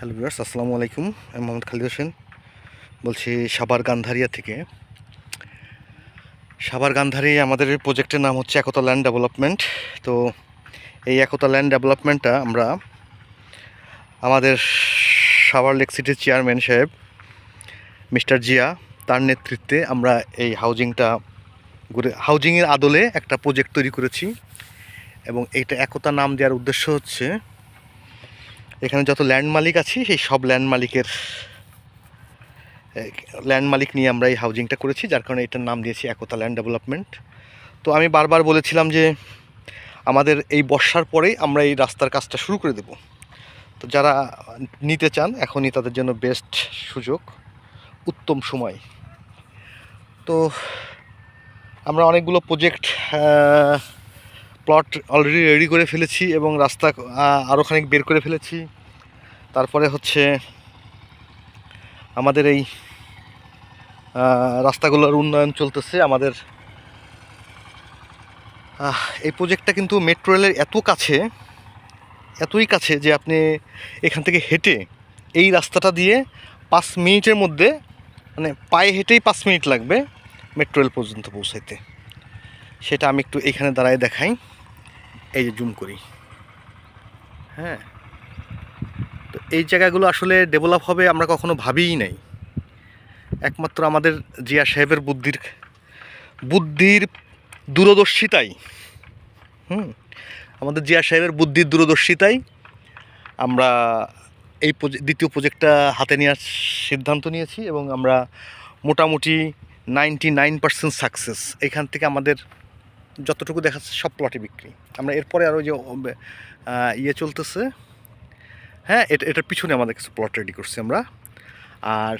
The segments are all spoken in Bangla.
হ্যালো ভিউয়ার্স আসসালামু আলাইকুম। আমি মোহাম্মদ খালিদ হোসেন। বলছি সাবার গান্ধারিয়া থেকে। সাবার গান্ধারি আমাদের প্রজেক্টের নাম হচ্ছে একতা ল্যান্ড ডেভেলপমেন্ট তো এই একতা ল্যান্ড ডেভেলপমেন্টটা আমরা আমাদের সাভার লেক সিটির চেয়ারম্যান সাহেব, মিস্টার জিয়া, তার নেতৃত্বে আমরা এই হাউজিংটা ঘুরে হাউজিংয়ের আদলে একটা প্রজেক্ট তৈরি করেছি। এবং এইটা একতা নাম দেওয়ার উদ্দেশ্য হচ্ছে এখানে যত ল্যান্ড মালিক আছি, সেই সব ল্যান্ড মালিকের ল্যান্ড মালিক নিয়ে আমরা এই হাউজিংটা করেছি, যার কারণে এটার নাম দিয়েছি একতা ল্যান্ড ডেভেলপমেন্ট তো আমি বারবার বলেছিলাম যে, আমাদের এই বর্ষার পরেই আমরা এই রাস্তার কাজটা শুরু করে দেব। তো যারা নিতে চান, এখনই তাদের জন্য বেস্ট সুযোগ, উত্তম সময়। তো আমরা অনেকগুলো প্রজেক্ট প্লট অলরেডি রেডি করে ফেলেছি এবং রাস্তা আরও খানিক বের করে ফেলেছি। তারপরে হচ্ছে আমাদের এই রাস্তাগুলোর উন্নয়ন চলতেছে, আমাদের এই প্রজেক্টটা কিন্তু মেট্রো রেলের এত কাছে, এতই কাছে যে আপনি এখান থেকে হেঁটে এই রাস্তাটা দিয়ে পাঁচ মিনিটের মধ্যে মানে পায়ে হেঁটেই পাঁচ মিনিট লাগবে মেট্রো রেল পর্যন্ত পৌঁছাইতে। সেটা আমি একটু এখানে দাঁড়ায় দেখাই। এই যে জুম করি। হ্যাঁ? তো এই জায়গাগুলো আসলে ডেভেলপ হবে আমরা কখনো ভাবিই নাই। একমাত্র আমাদের জিয়া সাহেবের বুদ্ধির বুদ্ধির দূরদর্শিতাই। হুম? আমাদের জিয়া সাহেবের বুদ্ধির দূরদর্শিতাই আমরা এই দ্বিতীয় প্রজেক্টটা হাতে নেওয়ার সিদ্ধান্ত নিয়েছি এবং আমরা মোটামুটি নাইনটি নাইন পার্সেন্ট সাকসেস এখান থেকে আমাদের যতটুকু দেখাচ্ছে সব প্লটে বিক্রি। আমরা এরপরে আরও যে ইয়ে চলতেছে হ্যাঁ এটা, এটার পিছনে আমাদের কিছু প্লট রেডি করছি আমরা। আর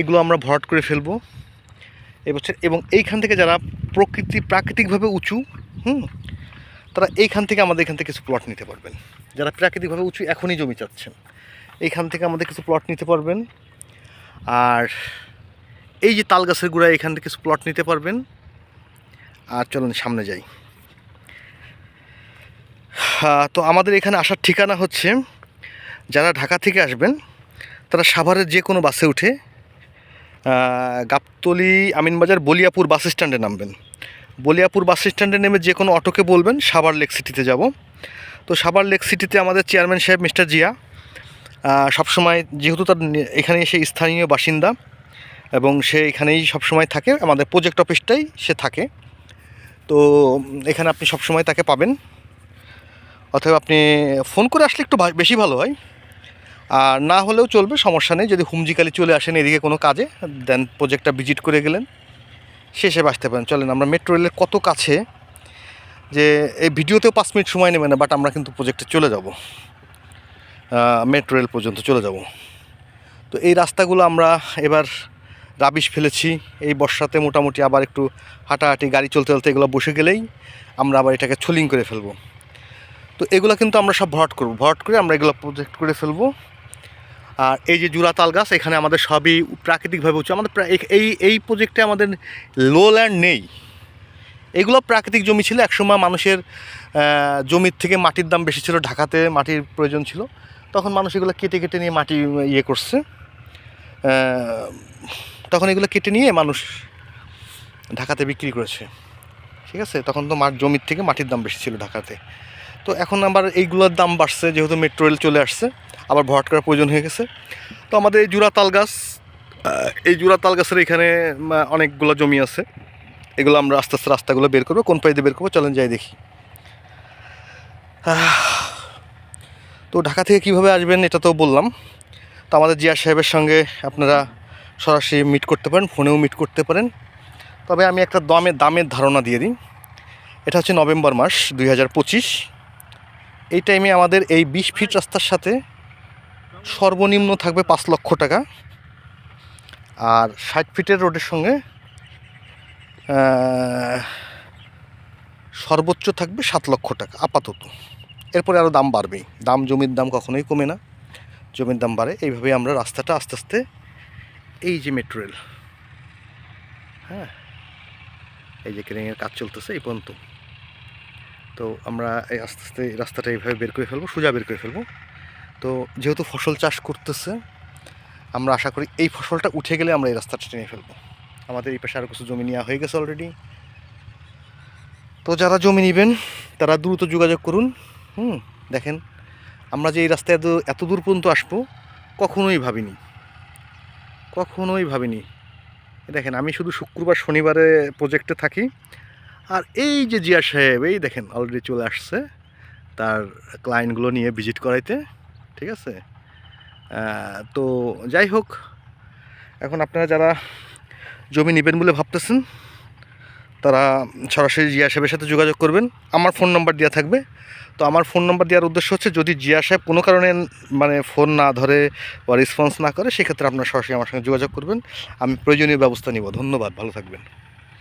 এগুলো আমরা ভরাট করে ফেলব। এবছর, এবং এইখান থেকে যারা প্রকৃতি প্রাকৃতিকভাবে উঁচু, হুম, তারা এইখান থেকে আমাদের এখান থেকে কিছু প্লট নিতে পারবেন। যারা প্রাকৃতিকভাবে উঁচু এখনই জমি চাচ্ছেন, এইখান থেকে আমাদের কিছু প্লট নিতে পারবেন। আর এই যে তাল গাছের গোড়ায় এখান থেকে কিছু প্লট নিতে পারবেন। আর চলুন সামনে যাই। তো আমাদের এখানে আসার ঠিকানা হচ্ছে, যারা ঢাকা থেকে আসবেন, তারা সাভারের যে কোনো বাসে উঠে গাবতলি আমিনবাজার বলিয়াপুর বাস স্ট্যান্ডে নামবেন। বলিয়াপুর বাস স্ট্যান্ডে নেমে যে কোনো অটোকে বলবেন, সাভার লেক সিটিতে যাব। তো সাভার লেক সিটিতে আমাদের চেয়ারম্যান সাহেব মিস্টার জিয়া সবসময় যেহেতু তার এখানে সে স্থানীয় বাসিন্দা এবং সে এখানেই সবসময় থাকে, আমাদের প্রজেক্ট অফিসটাই সে থাকে। তো এখানে আপনি সবসময় তাকে পাবেন। অথবা আপনি ফোন করে আসলে একটু বেশি ভালো হয়। আর না হলেও চলবে, সমস্যা নেই। যদি হুমজিকালি চলে আসেন এদিকে কোনো কাজে, দেন প্রজেক্টটা ভিজিট করে গেলেন শেষে আসতে পারেন। চলেন, আমরা মেট্রো রেলের কত কাছে, যে এই ভিডিওতেও পাঁচ মিনিট সময় নেবে না, বাট আমরা কিন্তু প্রজেক্টে চলে যাব। মেট্রো রেল পর্যন্ত চলে যাব। তো এই রাস্তাগুলো আমরা এবার রাবিশ ফেলেছি। এই বর্ষাতে মোটামুটি আবার একটু হাঁটাহাঁটি, গাড়ি চলতে চলতে এগুলো বসে গেলেই আমরা আবার এটাকে ছলিং করে ফেলব। তো এগুলো কিন্তু আমরা সব ভরাট করব। ভরাট করে আমরা এগুলো প্রজেক্ট করে ফেলব। আর এই যে জুরা তাল গাছ, এখানে আমাদের সবই প্রাকৃতিকভাবে উঁচু। আমাদের এই- এই প্রজেক্টে আমাদের লো ল্যান্ড নেই। এগুলো প্রাকৃতিক জমি ছিল। একসময় মানুষের জমির থেকে মাটির দাম বেশি ছিল। ঢাকাতে মাটির প্রয়োজন ছিল। তখন মানুষ এগুলো কেটে কেটে নিয়ে মাটি ইয়ে করছে। তখন এগুলো কেটে নিয়ে মানুষ ঢাকাতে বিক্রি করেছে। ঠিক আছে? তখন তো মাঠ জমির থেকে মাটির দাম বেশি ছিল ঢাকাতে। তো এখন আবার এইগুলোর দাম বাড়ছে, যেহেতু মেট্রো রেল চলে আসছে, আবার ভরাট করার প্রয়োজন হয়ে গেছে। তো আমাদের এই জুরা তাল গাছ এই জুরা তাল গাছের এখানে অনেকগুলো জমি আছে। এগুলো আমরা আস্তে আস্তে রাস্তাগুলো বের করব, কোন পাইতে বের করব, চলেন যাই দেখি। তো ঢাকা থেকে কীভাবে আসবেন এটা তো বললাম। তো আমাদের জিয়া সাহেবের সঙ্গে আপনারা সরাসরি মিট করতে পারেন, ফোনেও মিট করতে পারেন। তবে আমি একটা দামের দামের ধারণা দিয়ে দিই। এটা হচ্ছে নভেম্বর মাস, দুই হাজার পঁচিশ। এই টাইমে আমাদের এই বিশ ফিট রাস্তার সাথে সর্বনিম্ন থাকবে পাঁচ লক্ষ টাকা। আর ষাট ফিটের রোডের সঙ্গে সর্বোচ্চ থাকবে সাত লক্ষ টাকা, আপাতত। এরপরে আরও দাম বাড়বেই। দাম, জমির দাম কখনোই কমে না। জমির দাম বাড়ে। এইভাবে আমরা রাস্তাটা আস্তে আস্তে এই যে মেট্রো রেল হ্যাঁ এই যে ক্রেনের কাজ চলতেছে এই পর্যন্ত। তো আমরা এই আস্তে আস্তে রাস্তাটা এইভাবে বের করে ফেলব, সোজা বের করে ফেলব। তো যেহেতু ফসল চাষ করতেছে, আমরা আশা করি এই ফসলটা উঠে গেলে আমরা এই রাস্তাটা টেনে ফেলব। আমাদের এই পাশে আরও কিছু জমি নেওয়া হয়ে গেছে অলরেডি তো যারা জমি নেবেন, তারা দ্রুত যোগাযোগ করুন। হুম, দেখেন, আমরা যে এই রাস্তায় এত এত দূর পর্যন্ত আসব, কখনোই ভাবিনি। কখনোই ভাবিনি। দেখেন, আমি শুধু শুক্রবার, শনিবারে প্রজেক্টে থাকি। আর এই যে জিয়া সাহেব, এই দেখেন অলরেডি চলে আসছে তার ক্লায়েন্টগুলো নিয়ে ভিজিট করাইতে, ঠিক আছে? তো যাই হোক, এখন আপনারা যারা জমি নেবেন বলে ভাবতেছেন তারা সরাসরি জিয়া সাহেবের সাথে যোগাযোগ করবেন। আমার ফোন নাম্বার দেওয়া থাকবে। তো আমার ফোন নাম্বার দেওয়ার উদ্দেশ্য হচ্ছে, যদি জিয়া সাহেব কোনো কারণে মানে ফোন না ধরে বা রেসপন্স না করে, সেক্ষেত্রে আপনারা সরাসরি আমার সঙ্গে যোগাযোগ করবেন। আমি প্রয়োজনীয় ব্যবস্থা নিব। ধন্যবাদ। ভালো থাকবেন।